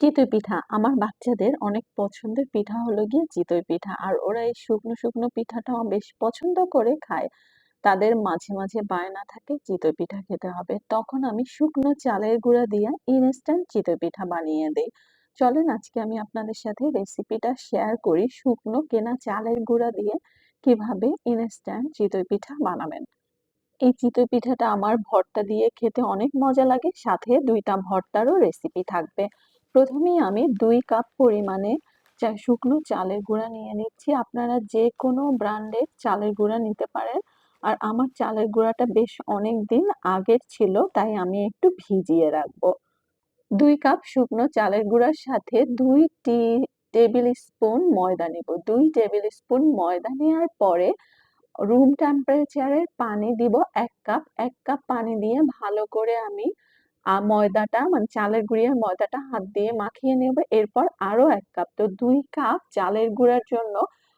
চিতই পিঠা আমার বাচ্চাদের অনেক পছন্দের পিঠা হলো গিয়ে চিতই পিঠা। আর ওরা এই শুকনো, শুকনো পিঠাটাও বেশ পছন্দ করে খায়। তাদের মাঝে, মাঝে বায়না থাকে চিতই পিঠা খেতে হবে। তখন আমি শুকনো চালের গুঁড়া দিয়ে ইনস্ট্যান্ট চিতই পিঠা বানিয়ে দেই। চলেন আজকে আমি আপনাদের সাথে রেসিপিটা শেয়ার করি শুকনো কেনা চালের গুঁড়া দিয়ে কীভাবে ইনস্ট্যান্ট চিতই পিঠা বানাবেন। এই চিতই পিঠাটা আমার ভর্তা দিয়ে খেতে অনেক মজা লাগে। সাথে ২ টা ভর্তারও রেসিপি থাকবে। প্রথমেই আমি দুই কাপ পরিমাণে শুকনো চালের গুঁড়া নিয়ে নিচ্ছি। আপনারা যে কোনো ব্র্যান্ডের চালের গুঁড়া নিতে পারেন। আর আমার চালের গুঁড়াটা বেশ অনেক দিন আগের ছিল, তাই আমি একটু ভিজিয়ে রাখব। দুই কাপ শুকনো চালের গুঁড়ার সাথে দুই টি টেবিল স্পুন ময়দা নিব। দুই টেবিল স্পুন ময়দা নেওয়ার পরে রুম টেম্পারেচারের পানি দিব এক কাপ। এক কাপ পানি দিয়ে ভালো করে আমি ময়দাটা মানে চালের গুঁড়ির ময়দাটা হাত দিয়ে মাখিয়ে নেব। এরপর আরও এক কাপ। তো দুই কাপ চালের গুঁড়ার জন্য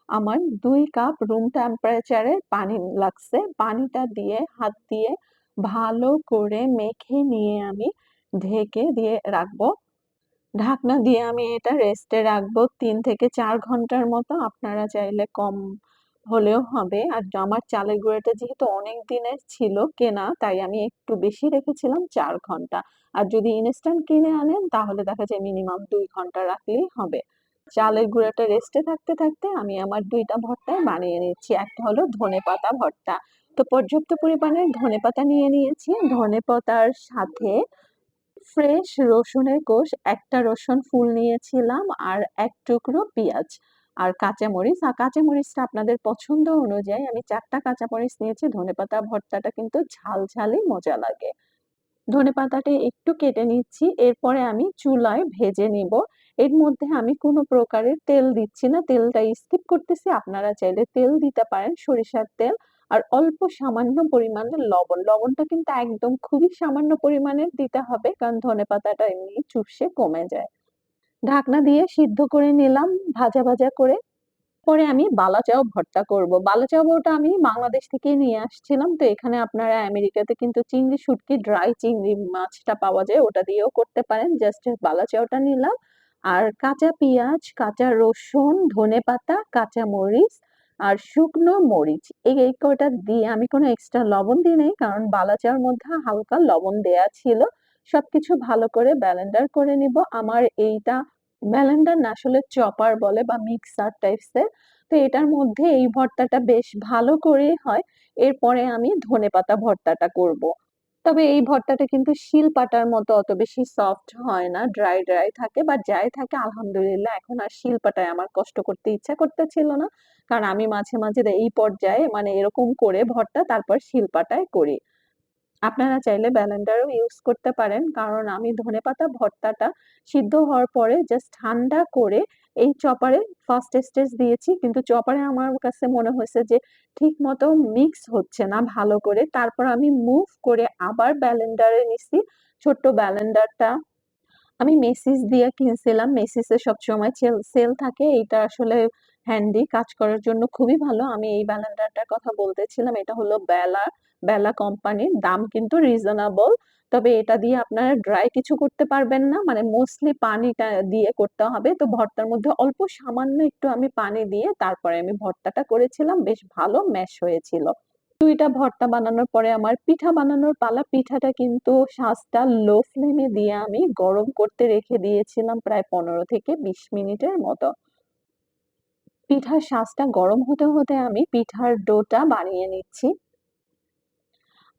আমার দুই কাপ রুম টেম্পারেচারে পানি লাগছে। পানিটা দিয়ে হাত দিয়ে ভালো করে মেখে নিয়ে আমি ঢেকে দিয়ে রাখব। ঢাকনা দিয়ে আমি এটা রেস্টে রাখব তিন থেকে চার ঘণ্টার মতো। আপনারা চাইলে কম হলেও হবে। আর আমার চালের গুঁড়াটা যেহেতু অনেক দিনের ছিল কেনা, তাই আমি একটু বেশি রেখেছিলাম চার ঘণ্টা। আর যদি ইনস্ট্যান্ট কিনে আনেন তাহলে দেখা যায় মিনিমাম দুই ঘণ্টা রাখলেই হবে। চালের গুঁড়াটা রেস্টে থাকতে, থাকতে আমি আমার ২ টা ভর্তা বানিয়ে নিচ্ছি। একটা হলো ধনেপাতা ভর্তা। তো পর্যাপ্ত পরিমাণে ধনেপাতা নিয়ে নিয়েছি। ধনেপাতার সাথে ফ্রেশ রসুনের কোষ, একটা রসুন ফুল নিয়েছিলাম আর এক টুকরো পেঁয়াজ আর কাঁচামরিচ। আর কাঁচামরিচটা আপনাদের পছন্দ অনুযায়ী আমি ৪ টা কাঁচামরিচ নিয়েছি। ধনেপাতা ভর্তাটা কিন্তু ঝাল, ঝালই মজা লাগে। ধনেপাতাটা একটু কেটে নিচ্ছি। এরপরে আমি চুলায় ভেজে নিব। এর মধ্যে আমি কোনো প্রকারের তেল দিচ্ছি না। তেলটা স্কিপ করতেছি। আপনারা চাইলে তেল দিতে পারেন, সরিষার তেল। আর অল্প সামান্য পরিমাণে লবণ। লবণটা কিন্তু একদম খুবই সামান্য পরিমাণের দিতে হবে। কারণ ধনেপাতাটা এমনি চুপসে কমে যায়। ঢাকনা দিয়ে সিদ্ধ করে নিলাম ভাজা, ভাজা করে। পরে আমি বালাচাও ভর্তা করব। বালাচাওটা আমি বাংলাদেশ থেকেই নিয়ে আসছিলাম। তো এখানে আপনারা আমেরিকাতে কিন্তু চিংড়ি শুটকি ড্রাই চিংড়ি মাছটা পাওয়া যায়। ওটা দিয়েও করতে পারেন। জাস্ট বালাচাওটা নিলাম। আর কাঁচা পেঁয়াজ, কাঁচা রসুন, ধনেপাতা, কাঁচা মরিচ আর শুকনো মরিচ। এই, এই কয়টা দিয়ে আমি কোনো এক্সট্রা লবণ দিই নাই। কারণ বালাচাওর মধ্যে হালকা লবণ দেয়া ছিল। সবকিছু ভালো করে ব্লেন্ডার করে নিব। আমার এইটা ব্লেন্ডার না আসলে চপার বলে বা মিক্সার টাইপসের। তো এটার মধ্যে এই ভর্তাটা বেশ ভালো করেই হয়। এরপরে আমি ধনেপাতা ভর্তাটা করব। তবে এই ভর্তাটা কিন্তু শিলপাটার মতো অত বেশি সফট হয় না। ড্রাই, ড্রাই থাকে বা যাই থাকে আলহামদুলিল্লাহ এখন আর শিলপাটায় আমার কষ্ট করতে ইচ্ছা করতেছিল না। কারণ আমি মাঝে, মাঝে এই পর্যায়ে মানে এরকম করে ভর্তা তারপর শিলপাটায় করি। আপনারা চাইলে ব্লেন্ডারও ইউজ করতে পারেন। কারণ আমি ধনেপাতা ভর্তাটা সিদ্ধ হওয়ার পরে জাস্ট ঠান্ডা করে এই চপারে ফার্স্ট স্টেজ দিয়েছি। কিন্তু চপারে আমার কাছে মনে হয়েছে যে ঠিক মতো মিক্স হচ্ছে না ভালো করে। তারপর আমি মুভ করে আবার ব্লেন্ডারে নিছি। ছোট্ট ব্লেন্ডারটা আমি মেসিস দিয়ে কিনছিলাম। মেসিসে সবসময় সেল সেল থাকে। এইটা আসলে হ্যান্ডি কাজ করার জন্য খুবই ভালো। আমি এই ব্লেন্ডারটার কথা বলতেছিলাম। এটা হলো বেলা, বেলা কোম্পানির। দাম কিন্তু রিজনেবল। তবে এটা দিয়ে আপনারা ড্রাই কিছু করতে পারবেন না। মানে মোস্টলি পানিটা দিয়ে করতে হবে। তো ভর্তার মধ্যে অল্প সামান্য একটু আমি পানি দিয়ে তারপরে আমি ভর্তাটা করেছিলাম। বেশ ভালো ম্যাশ হয়েছিল। ২ টা ভর্তা বানানোর পরে আমার পিঠা বানানোর পালা। পিঠাটা কিন্তু শাঁসটা লো ফ্লেমে দিয়ে আমি গরম করতে রেখে দিয়েছিলাম প্রায় ১৫ থেকে ২০ মিনিটের মতো। পিঠার শাঁসটা গরম হতে, হতে আমি পিঠার ডোটা বানিয়ে নিচ্ছি।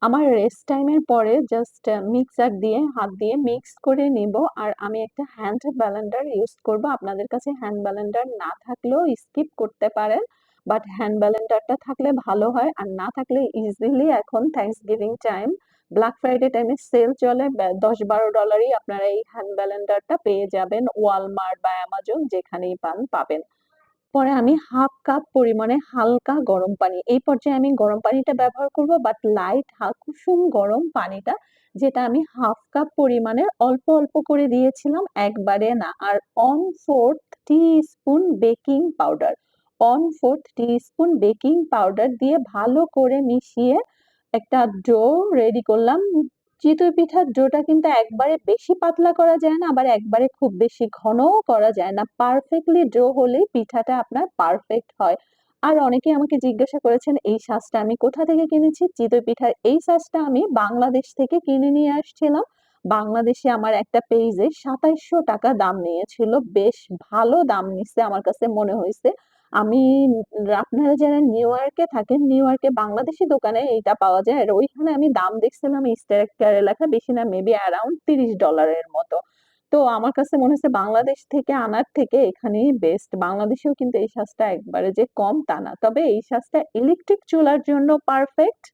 আমার রেস্ট টাইমের পরে জাস্ট মিক্সার দিয়ে হাত দিয়ে মিক্স করে নিব। আর আমি একটা হ্যান্ড ব্লেন্ডার ইউজ করব। আপনাদের কাছে হ্যান্ড ব্যালেন্ডার না থাকলেও স্কিপ করতে পারেন। বাট হ্যান্ড ব্লেন্ডারটা থাকলে ভালো হয়। আর না থাকলে ইজিলি এখন থ্যাঙ্কসগিভিং টাইম, ব্ল্যাক ফ্রাইডে টাইমে সেল চলে। ব্যা $১০-১২ আপনারা এই হ্যান্ড ব্লেন্ডারটা পেয়ে যাবেন। ওয়ালমার্ট বা অ্যামাজন যেখানেই পান পাবেন। পরে আমি হাফ কাপ পরিমাণে হালকা গরম পানি। এই পর্যায়ে আমি গরম পানিটা ব্যবহার করব বাট লাইট কুসুম গরম পানিটা যেটা আমি হাফ কাপ পরিমাণে অল্প, অল্প করে দিয়েছিলাম একবারে না। আর 1/4 teaspoon baking powder, 1/4 teaspoon baking powder দিয়ে ভালো করে মিশিয়ে একটা ডো রেডি করলাম। চিতই পিঠার ডোটা কিন্তু একবারে বেশি পাতলা করা যায় না, আবার একবারে খুব বেশি ঘনও করা যায় না। পারফেক্টলি ডো হলেই পিঠাটা আপনার পারফেক্ট হয়। আর অনেকে আমাকে জিজ্ঞাসা করেছেন এই সাজটা আমি কোথা থেকে কিনেছি? চিতই পিঠার এই সাজটা আমি বাংলাদেশ থেকে কিনে নিয়ে আসছিলাম। বাংলাদেশে আমার একটা পেইজে ৳২৭০০ দাম নিয়েছিল। বেশ ভালো দাম নিছে আমার কাছে মনে হইছে। আমি আপনারা যারা নিউ ইয়র্কে থাকেন, নিউ ইয়র্কে বাংলাদেশি দোকানে এইটা পাওয়া যায়। আর ওইখানে আমি দাম দেখছিলাম স্টিকারে লেখা বেশি না মেবি অ্যারাউন্ড $৩০ এর মতো। তো আমার কাছে মনে হচ্ছে বাংলাদেশ থেকে আনার থেকে এখানেই বেস্ট। বাংলাদেশেও কিন্তু এই সাজটা একবারে যে কম তা না। তবে এই সাজটা ইলেকট্রিক চুলার জন্য পারফেক্ট।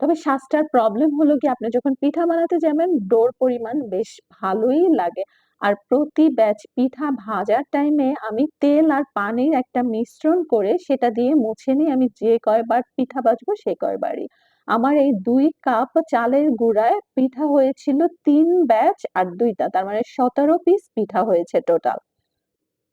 তবে সাজটার প্রবলেম হলো কি আপনি যখন পিঠা বানাতে যাবেন ডোর পরিমাণ বেশ ভালোই লাগে। আর প্রতি ব্যাচ পিঠা ভাজার টাইমে আমি তেল আর পানির একটা মিশ্রণ করে সেটা দিয়ে মুছে নিয়ে আমি যে কয়বার পিঠা ভাজবো সে কয়বারই। আমার এই দুই কাপ চালের গুঁড়ায় পিঠা হয়েছিল তিন ব্যাচ আর দুইটা, তার মানে ১৭ পিস পিঠা হয়েছে টোটাল।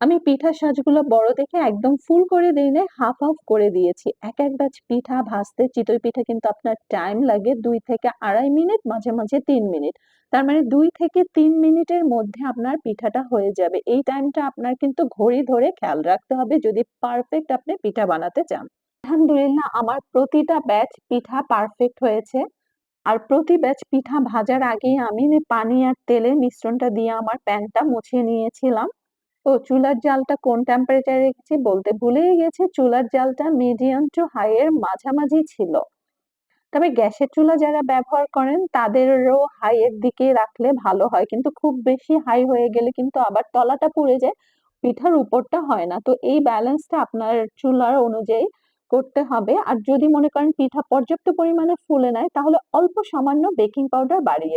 আমি পিঠার সাজগুলো বড় দেখে একদম ফুল করে দেই হাফ, হাফ করে দিয়েছি। এক, এক ব্যাচ পিঠা ভাজতে চিতই পিঠা কিন্তু আপনার টাইম লাগে দুই থেকে ২.৫ মিনিট, মাঝে, মাঝে তিন মিনিট। তার মানে দুই থেকে তিন মিনিটের মধ্যে আপনার পিঠাটা হয়ে যাবে। এই টাইমটা আপনার কিন্তু ঘড়ি ধরে খেয়াল রাখতে হবে যদি পারফেক্ট আপনি পিঠা বানাতে চান। আলহামদুলিল্লাহ আমার প্রতিটা ব্যাচ পিঠা পারফেক্ট হয়েছে। আর প্রতি ব্যাচ পিঠা ভাজার আগেই আমি পানি আর তেলের মিশ্রণটা দিয়ে আমার প্যানটা মুছে নিয়েছিলাম। ও চুলার জালটা কোন টেম্পারেচারে রেখেছি বলতে ভুলেই গেছি। চুলার জালটা মিডিয়াম টু হাই এর মাঝামাঝি ছিল। তবে গ্যাসের চুলা যারা ব্যবহার করেন তাদেরও হাই এর দিকে রাখলে ভালো হয়। কিন্তু খুব বেশি হাই হয়ে গেলে কিন্তু আবার তলাটা পুড়ে যায়, পিঠার উপরটা হয় না। তো এই ব্যালেন্সটা আপনার চুলার অনুযায়ী করতে হবে। আর যদি মনে করেন পিঠা পর্যাপ্ত পরিমাণে ফুলে নেয় তাহলে অল্প সামান্য বেকিং পাউডার বাড়িয়ে